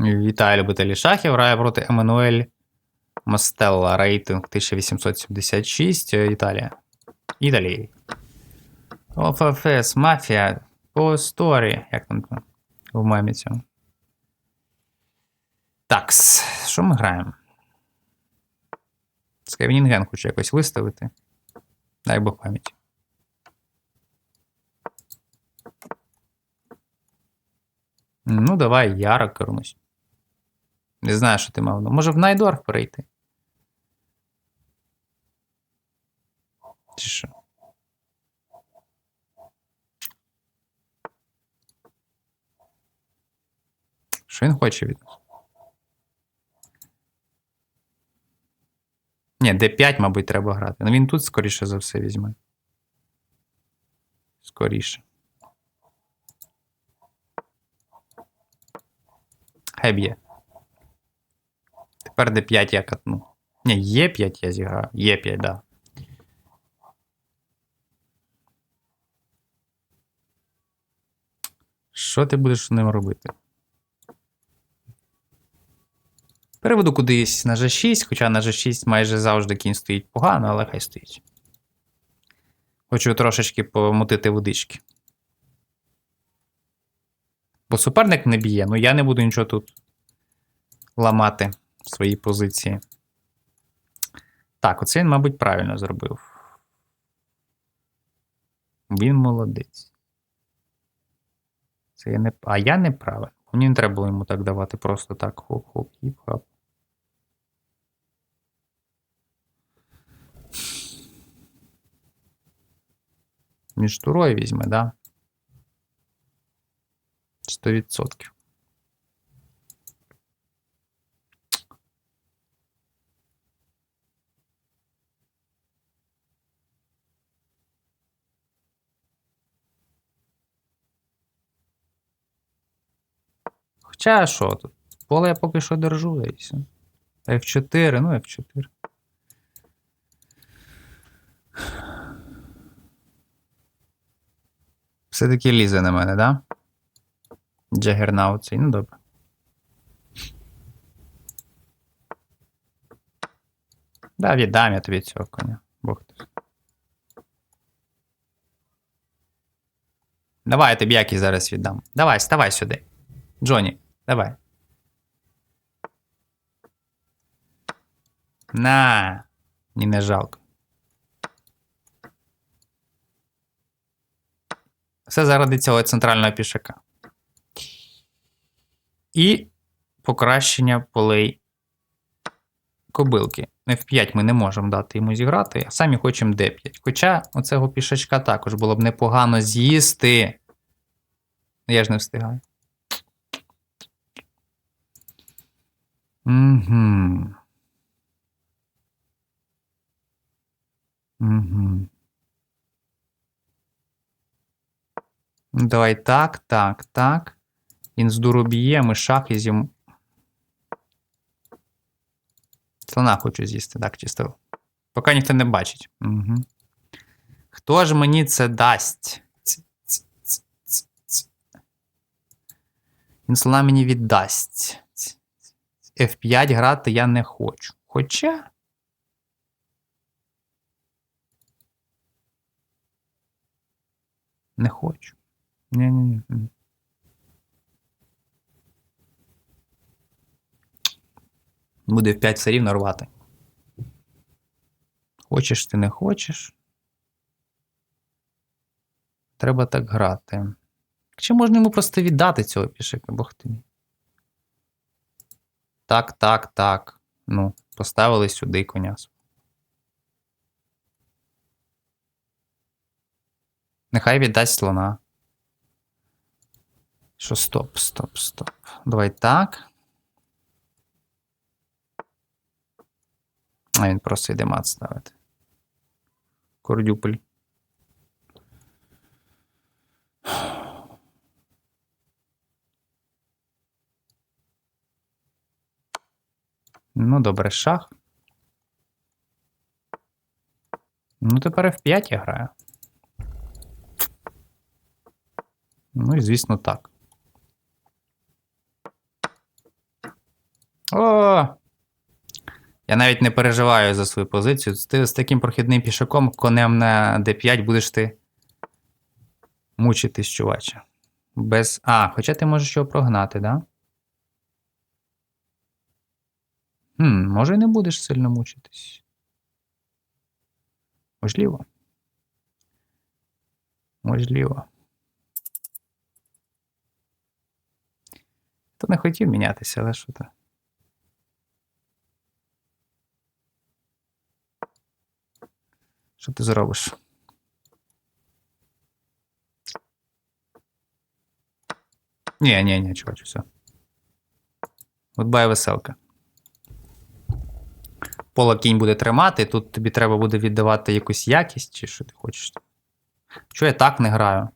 Вітаю любителі шахів. Грає проти Еммануель Мостелла. Рейтинг 1876. е, Італія. Італії. ОФФС, мафія. По сторі. Як там в мемі цьому. Такс. Що ми граємо? Скевінінген хочу якось виставити. Дай Бог пам'яті. Ну, давай Яра кернусь. Не знаю, що ти мав. Може в Найдорф перейти? Чи що? Що він хоче від? Ні, D5, мабуть, треба грати. Ну він тут, скоріше за все, візьме. Скоріше. Хай б'є. Тепер D5 я катну. Ні, Е5 я зіграю. Е5, да. Що ти будеш з ним робити? Переведу кудись на G6, хоча на G6 майже завжди кінь стоїть погано, але хай стоїть. Хочу трошечки помутити водички. Бо суперник не б'є, ну я не буду нічого тут ламати свої позиції. Так, оце він, мабуть, правильно зробив. Він молодець. Це я не... А я не правильно. Мені не треба було йому так давати просто так. Хоп-хоп, хіп-хап. Між турою візьме, да? 100%. Хоча що тут? Поле я поки що держу, і все. F4, ну F4. Все-таки лізе на мене, да? Джагернаут цей, ну добре. Да, віддам я тобі цього коня. Бог ти. Давай я тобі який зараз віддам. Давай, ставай сюди. Джоні, давай. На. Ні, не жалко. Все заради цього центрального пішака. І покращення полей кобилки. F5 ми не можемо дати йому зіграти, а самі хочемо D5. Хоча оцього пішачка також було б непогано з'їсти. Я ж не встигаю. Угу. Угу. Давай так, так, так. Він з дуру б'є, ми шах і з'їм. Слона хочу з'їсти, так, чисто. Поки ніхто не бачить. Угу. Хто ж мені це дасть? Він слона мені віддасть. Ць, ць, ць. F5 грати я не хочу. Хоча. Не хочу. Ні-ні-ні. Буде в 5 все рівно рвати. Хочеш ти не хочеш. Треба так грати. Чи можна йому просто віддати цього пішика, бог ти мій? Так, так, так. Ну, поставили сюди коня. Нехай віддасть слона. Що стоп, стоп, стоп. Давай так. А він просто йде мат ставити. Кордюпель. Ну, добре, шах. Ну, тепер F5 я граю. Ну і звісно так. О! Я навіть не переживаю за свою позицію. Ти з таким прохідним пішаком, конем на d5 будеш ти мучитись, чуваче. Без. А, хоча ти можеш його прогнати, да? Хм, може і не будеш сильно мучитись. Можливо. Можливо. То не хотів мінятися, але що то. Що ти зробиш? Ні, ні, ні, чувач, все. Гудбай веселка. Пола кінь буде тримати, тут тобі треба буде віддавати якусь якість, чи що ти хочеш. Чого я так не граю?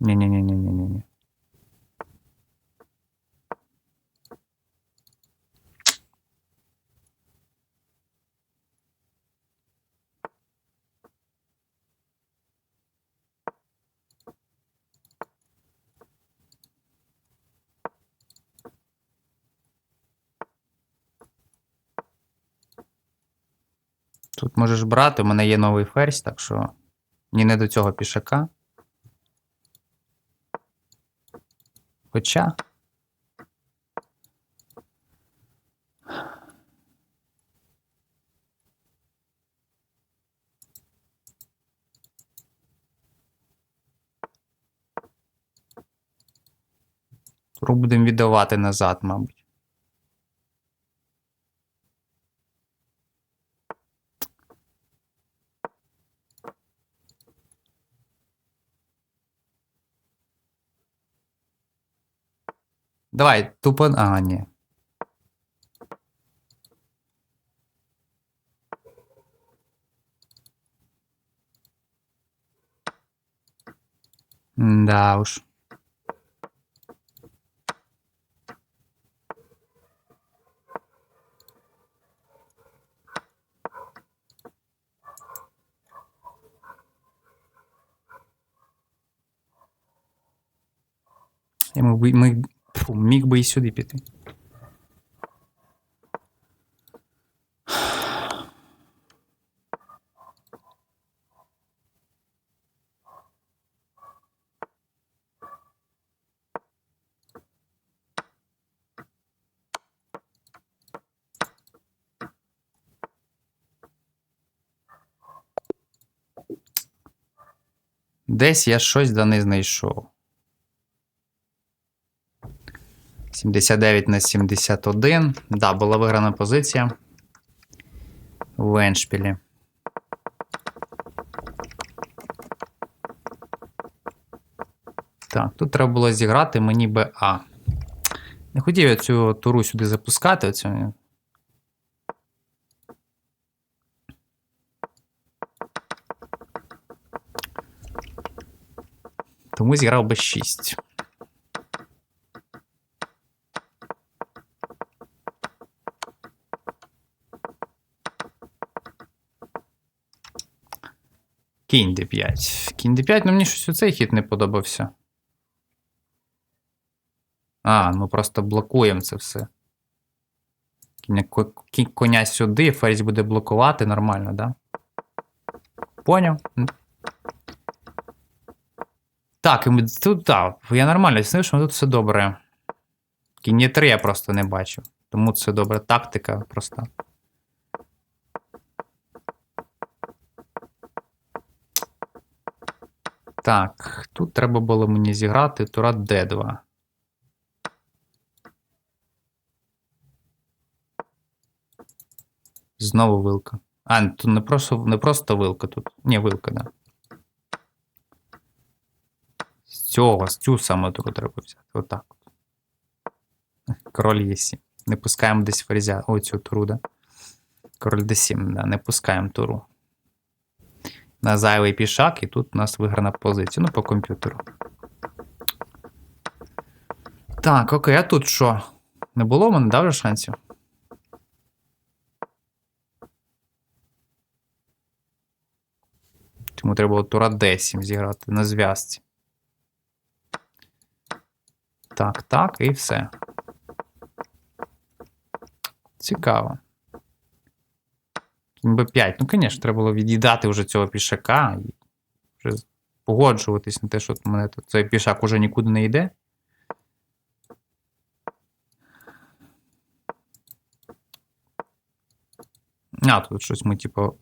Ні-ні-ні-ні-ні-ні. Тут можеш брати, у мене є новий ферзь, так що ні не до цього пішака. Хоча. Туру будемо віддавати назад, мабуть. Давай, тупо. А, ні. Да уж. Йому би- ми, фу, міг би і сюди піти. Десь я щось да не знайшов. 79 на 71. Да, була виграна позиція. В Еншпілі. Так, тут треба було зіграти мені БА. Не хотів я цю туру сюди запускати. Оцю. Тому зіграв би 6. Кінь d5. Кінь d5, ну мені щось у цей хід не подобався. А, ну просто блокуємо це все. Коня сюди, ферзь буде блокувати нормально, да? Поняв? Так, ми- тут так, я нормально снив, що тут все добре. Кінь 3 я просто не бачив. Тому це добре. Тактика проста. Так, тут треба було мені зіграти тура D2. Знову вилка. А, тут не просто, не просто вилка тут. Ні, вилка, да. З цього, з цю саму туру треба взяти. Отак. от. Король Є7. Не пускаємо десь ферзя. О, цю туру, да. Король D7, да, не пускаємо туру. На зайвий пішак, і тут у нас виграна позиція. Ну, по комп'ютеру. Так, окей, а тут що? Не було в мене, да, вже шансів? Тому треба було тура d7 зіграти на зв'язці. Так, так, і все. Цікаво. Кінь b5. Ну, звісно, треба було від'їдати вже цього пішака і вже погоджуватись на те, що мене цей пішак уже нікуди не йде. А, тут щось ми, типу.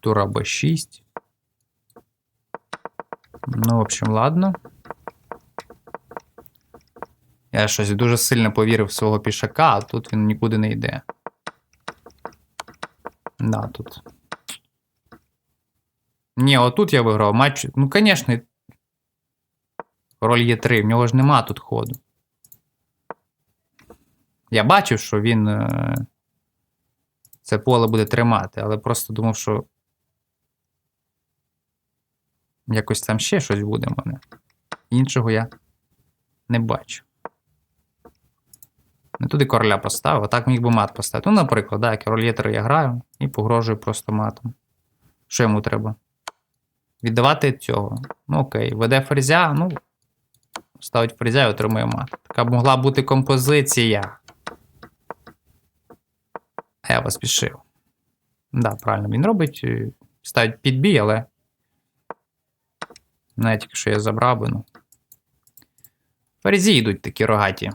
Тура Б6. Ну, в общем, ладно. Я щось дуже сильно повірив в свого пішака, а тут він нікуди не йде. Да, тут. Ні, отут я виграв матч. Ну, звісно. Король є 3, в нього ж нема тут ходу. Я бачив, що він е, це поле буде тримати, але просто думав, що якось там ще щось буде в мене. Іншого я не бачу. Не туди короля поставив, а так міг би мат поставити. Ну, наприклад, да, король є 3 я граю і погрожую просто матом. Що йому треба? Віддавати цього. Ну, окей, веде ферзя, ну. Ставить ферзя і отримує мат. Така б могла бути композиція. Я поспішив. Да, правильно він робить. е, Ставить підбій, але. Навіть якщо я забрав би, ну. Ферзі йдуть такі рогаті.